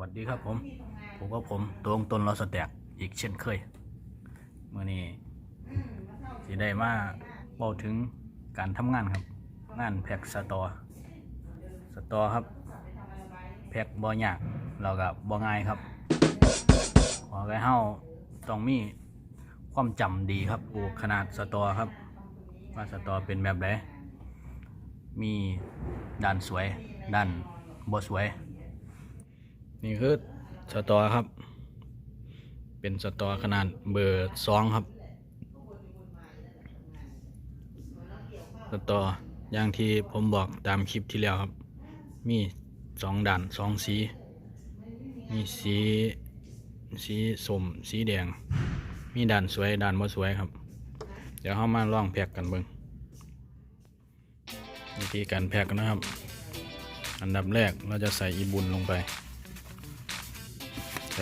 วัสดีครับผม ผมก็ผมตวงตนเราสแตกอีกเช่นเคยเมื่อนี้สิได้มาเบาถึงการทำงานครับ งานแพ็กสตอสตอครับ แพ็กบ่ยากเรากับบ่ง่ายครับขอให้เฮาต้องมีความจำดีครับปูขนาดสตอครับ ว่าสตอเป็นแบบไหนมีด้านสวยด้านบ่สวย นี่คือสตอครับ เป็นสตอขนาดเบอร์สองครับ สตออย่างที่ผมบอกตามคลิปที่แล้วครับ มีสองด่านสองสี มีสีสีส้มสีแดง มีด่านสวยด่านบ่สวยครับ เดี๋ยวเรามาลองแพ็กกันเบิ่งวิธีการแพ็กนะครับ อันดับแรกเราจะใส่อีบุญลงไป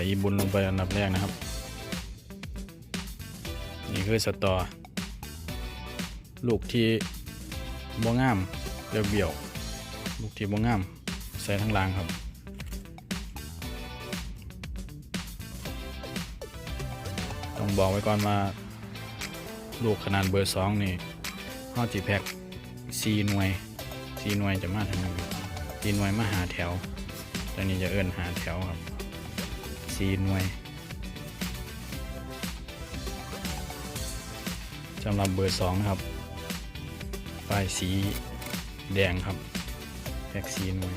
ส่อีบุญลงไปอันดับแรกนะครับ นี่คือสตอ ลูกที่บ่งามเบียวเบี้ยวลูกที่บ่งาม ใส่ทั้งล่างครับต้องบอกไว้ก่อนว่าลูกขนาดเบอร์สองนี่ห้อจีแพ็กซีหน่วยซีหน่วยจะมาทางนี้ซีหน่วยมาหาแถวตอนนี้จะเอิ้นหาแถวครับ ซีหน่วยสำหรับเบอร์สองนะครับป้ายสีแดงครับแพ็กซีหน่วย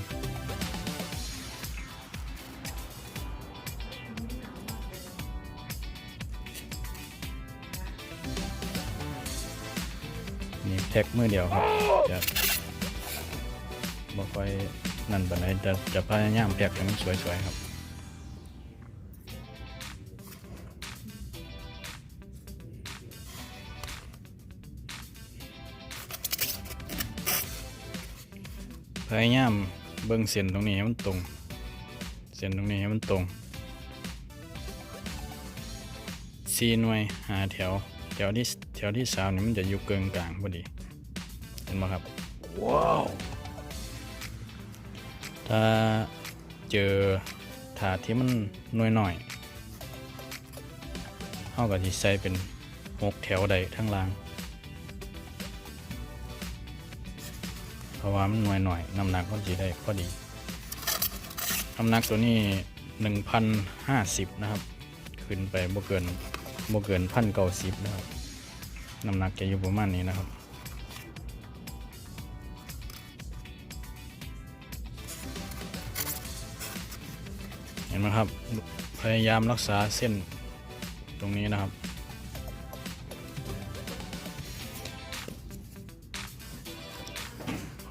นี่แพ็กมือเดียวครับจะบ่ค่อยนั่นปานใดจะจะพยายามแพ็กให้มันสวยๆครับ พยายามเบิ่งเส้นตรงนี้ให้มันตรง เส้นตรงนี้ให้มันตรงสีหน่วยหาแถวแถวที่แถวที่สามนี่มันจะอยู่เกินกลางพอดี เห็นไหมครับ ว้าว ถ้าเจอถาดที่มันหน่วยหน่อยเท่ากับที่ใส่เป็นหกแถวใดทั้งล่าง เพราะว่ามันหน่วยหน่อยน้ำหนักก็จะได้พอดีน้ำหนักตัวนี้หนึ่งพันห้าสิบนะครับ ขึ้นไปบ่เกินบ่เกินพันเก้าสิบนะครับน้ำหนักจะอยู่ประมาณนี้นะครับเห็นไหมครับ พยายามรักษาเส้นตรงนี้นะครับ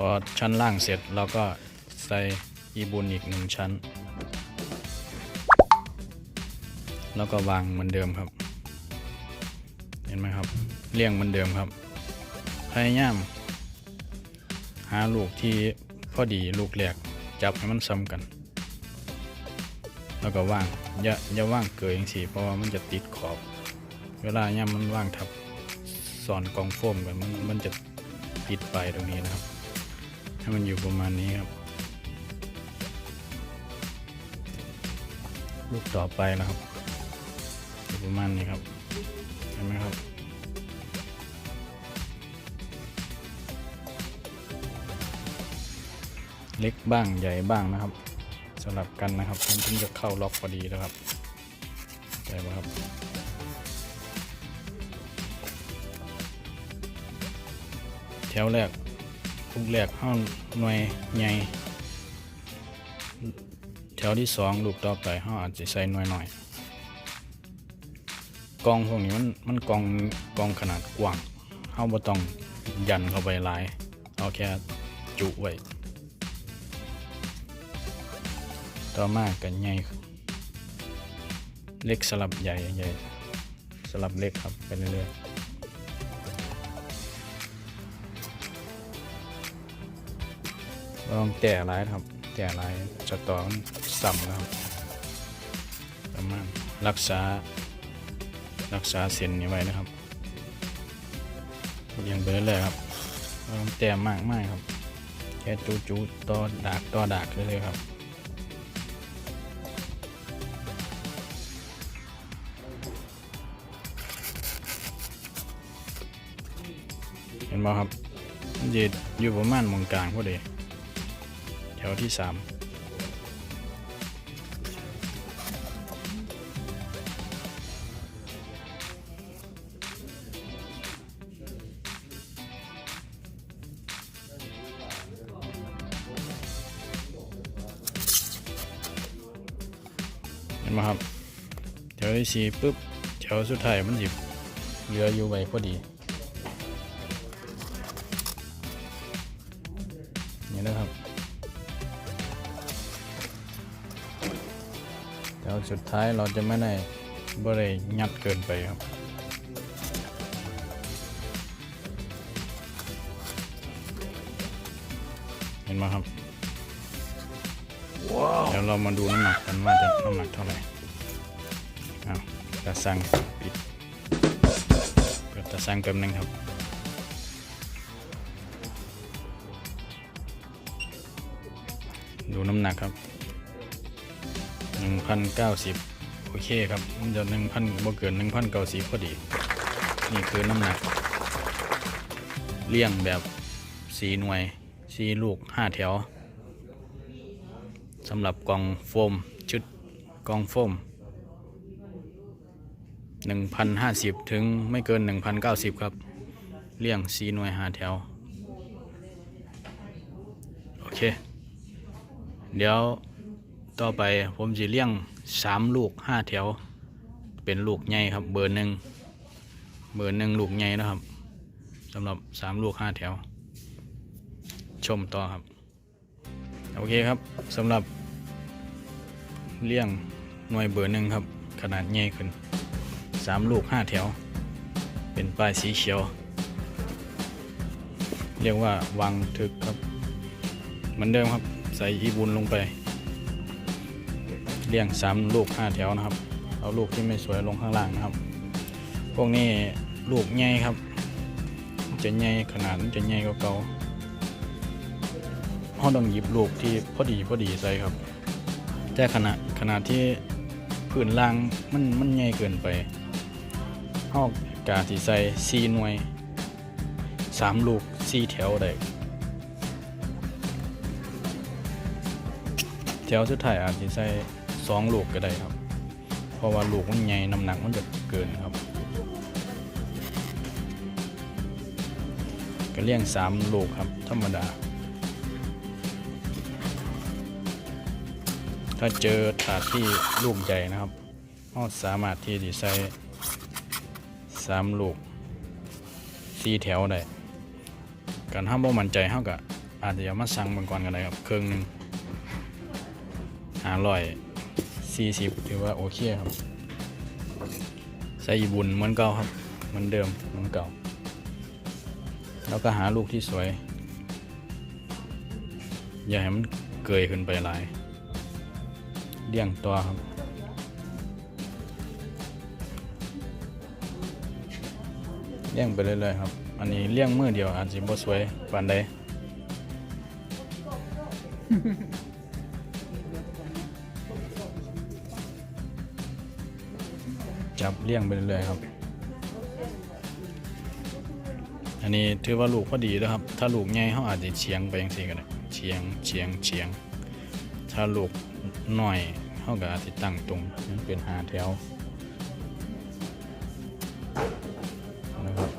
อชั้นล่างเสร็จเราก็ใส่อีบุนอีกหนึ่งชั้น แล้วก็วางเหมือนเดิมครับ เห็นไหมครับเรียงเหมือนเดิมครับ พยายามหาลูกที่พอดีลูกแหลกจับให้มันซ้ำกัน แล้วก็ว่างอย่าอย่าว่างเกินอย่างสีเพราะว่ามันจะติดขอบ เวลาเนี่ยมันว่างทับสอนกองโฟมกันมันมันจะติดไปตรงนี้นะครับ ให้มันอยู่ประมาณนี้ครับ ลูกต่อไปนะครับอยู่ประมาณนี้ครับเห็นไหมครับเล็กบ้างใหญ่บ้างนะครับสลับกันนะครับมันถึงจะเข้าล็อกพอดีนะครับใช่ไหมครับแถวแรก ลูกแรกห้าหน่วยใหญ่แถวที่สองลูกต่อไปห้าอาจจะใส่หน่วยหน่อยกองพวกนี้มันมันกองกองขนาดกว้างเฮาบ่ต้องยันเข้าไปหลายเอาแค่จุไว้ต่อมากันใหญ่เล็กสลับใหญ่ใหญ่สลับเล็กครับไปเรื่อยๆ ลองแต่รายครับ แต่รายจะต่อสั่มครับประมาณรักษา รักษาเส้นนี้ไว้นะครับเรียงไปเรื่อยครับลองแต่มากมากครับแค่จูจูต่อดากต่อดากเลยครับเห็นไหมครับยืดอยู่ประมาณมองกลางพอดี แถวที่สามเห็นไหมครับแถวที่สี่ปุ๊บแถวสุดท้ายมันสิเหลืออยู่ไว้พอดี สุดท้ายเราจะไม่ได้บริยัดเกินไปครับ เห็นไหมครับเดี๋ยวเรามาดูน้ำหนักกันว่าจะน้ำหนักเท่าไหร่เอาตาสั่งปิดเปิดตาสั่งแป๊บนึงครับดูน้ำหนักครับ 1,090 โอเคครับมันจะ1,000บ่เกิน1,090พอดี นี่คือน้ำหนัก เลี่ยงแบบ4หน่วย4ลูก 5 แถวสำหรับกล่องโฟม ชุดกล่องโฟม 1,050 ถึงไม่เกิน 1,090 ครับ เลี่ยง4หน่วย 5 แถว โอเค เดี๋ยว ต่อไปผมจะเลี้ยงสามลูกห้าแถว เป็นลูกใหญ่ครับ เบอร์หนึ่งเบอร์หนึ่งลูกใหญ่นะครับสำหรับสามลูกห้าแถว ชมต่อครับ โอเคครับสำหรับเลี้ยงหน่วยเบอร์หนึ่งครับ ขนาดใหญ่ขึ้นสามลูกห้าแถว เป็นป้ายสีเขียว เรียกว่าวางทึกครับ เหมือนเดิมครับใส่อีบุนลงไป เลี้ยงสามลูกห้าแถวนะครับ เอาลูกที่ไม่สวยลงข้างล่างนะครับ พวกนี้ลูกใหญ่ครับ จะใหญ่ขนาดจะใหญ่กว่าเก่าเราต้องหยิบลูกที่พอดีพอดีใส่ครับ แต่ขนาดขนาดที่พื้นล่างมันมันใหญ่เกินไปเรากาที่ใส่สี่หน่วยสามลูกสี่แถวได้แถวสุดท้ายอาจจะใส่ สองลูกก็ได้ครับ เพราะว่าลูกมันใหญ่น้ำหนักมันจะเกินครับ ก็เลี้ยงสามลูกครับ ธรรมดา ถ้าเจอถาดที่ลูกใหญ่นะครับเราสามารถที่จะใส่สามลูกสี่แถวได้การห้ามบ่มั่นใจเท่ากับอาจจะเอมาสั่งเบางก่อนกันได้ครับเครื่องหนึ่งหาร้อย สี่สิบถือว่าโอเคครับใส่บุญเหมือนเก่าครับเหมือนเดิมเหมือนเก่า แล้วก็หาลูกที่สวย อย่าให้มันเกยขึ้นไปหลายเลี้ยงตัวครับเลี้ยงไปเรื่อยๆครับ อันนี้เลี้ยงมือเดียวอาจจะบ่สวยปานใด จับเลี้ยงไปเรื่อยๆครับ อันนี้ถือว่าลูกพอดีแล้วครับ ถ้าลูกใหญ่เขาอาจจะเฉียงไปยังสี่ก็ได้เฉียงเฉียงเฉียง ถ้าลูกหน่อยเขาก็อาจจะตั้งตรงมันเป็นหาแถวนะครับ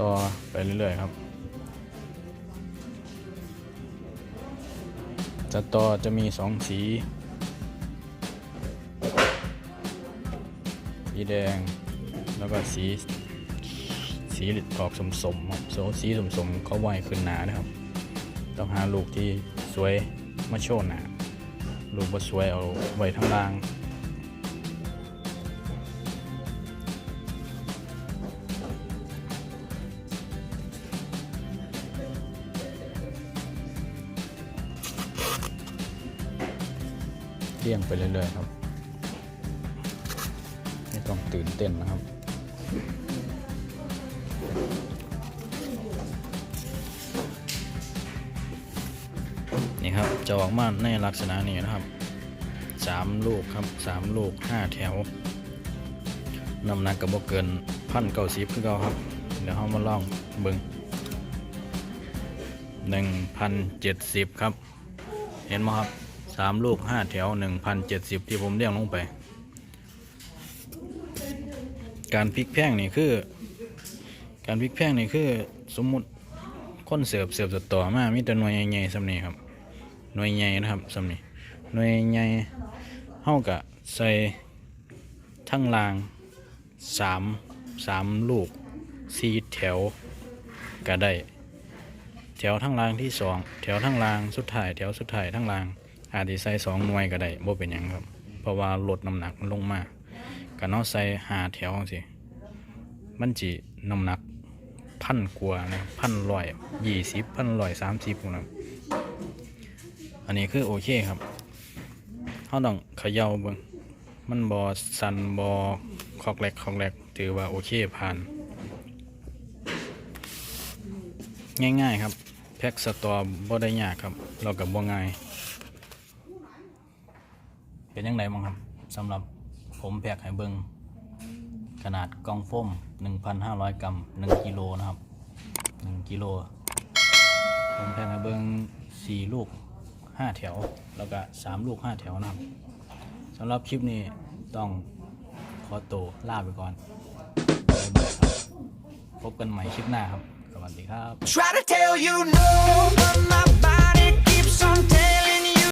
ต่อไปเรื่อยๆครับจะต่อจะมีสองสี สีแดง แล้วก็สีสีออกสมสมครับโซสีสมสมเขาไหวขึ้นหนานะครับ ต้องหาลูกที่สวยมาโชว์หนาลูกบ่สวยเอาไว้ทั้างล่างเลี้ยงไปเรื่อยๆครับ เต้นนะครับ นี่ครับจะออกมาในลักษณะนี้นะครับสามลูกครับสามลูกห้าแถวน้ำหนักก็บ่เกินพันเก้าสิบคือเก่าครับ เดี๋ยวเรามาลองเบิงหนึ่งพันเจ็ดสิบครับ เห็นไหมครับสามลูกห้าแถวหนึ่งพันเจ็ดสิบที่ผมเรียงลงไป การพลิกแพงนี่คือ การพลิกแพงนี่คือ สมมุติคนเสิร์ฟเสิร์ฟต่อมามีแต่หน่วยใหญ่ๆสำนี้ครับ หน่วยใหญ่นะครับสำนี้หน่วยใหญ่เท่ากับใส่ทั้งรางสามสามลูกสี่แถวก็ได้ แถวทั้งรางที่สองแถวทั้งรางสุดท้ายแถวสุดท้ายทั้งรางอาจจะใส่สองหน่วยก็ได้บ่เป็นหยังครับ เพราะว่าลดน้ำหนักลงมาก เนาะใส่หาแถวสิมันจีน้ำหนักพันกว่านะพันร้อยยี่สิบพันร้อยสามสิบนะอันนี้คือโอเคครับเขาต้องเขย่าเบิ่งมันบอสันบอคอกแรกคอกแรกถือว่าโอเคผ่าน ง่ายๆครับ แพ็กสตอบ่ได้ยากครับ เรากับบ่ง่าย เป็นยังไงบ้างครับสำหรับ ผมแพกให้เบิงขนาดกล่องโฟม1,500 กรัม1กิโลนะครับ1กิโลผมแพกให้เบิง4 ลูก 5 แถว แล้วก็ 3 ลูก 5 แถวนะครับสำหรับคลิปนี้ต้องขอตัวลาไปก่อนบบพบกันใหม่คลิปหน้าครับ สวัสดีครับ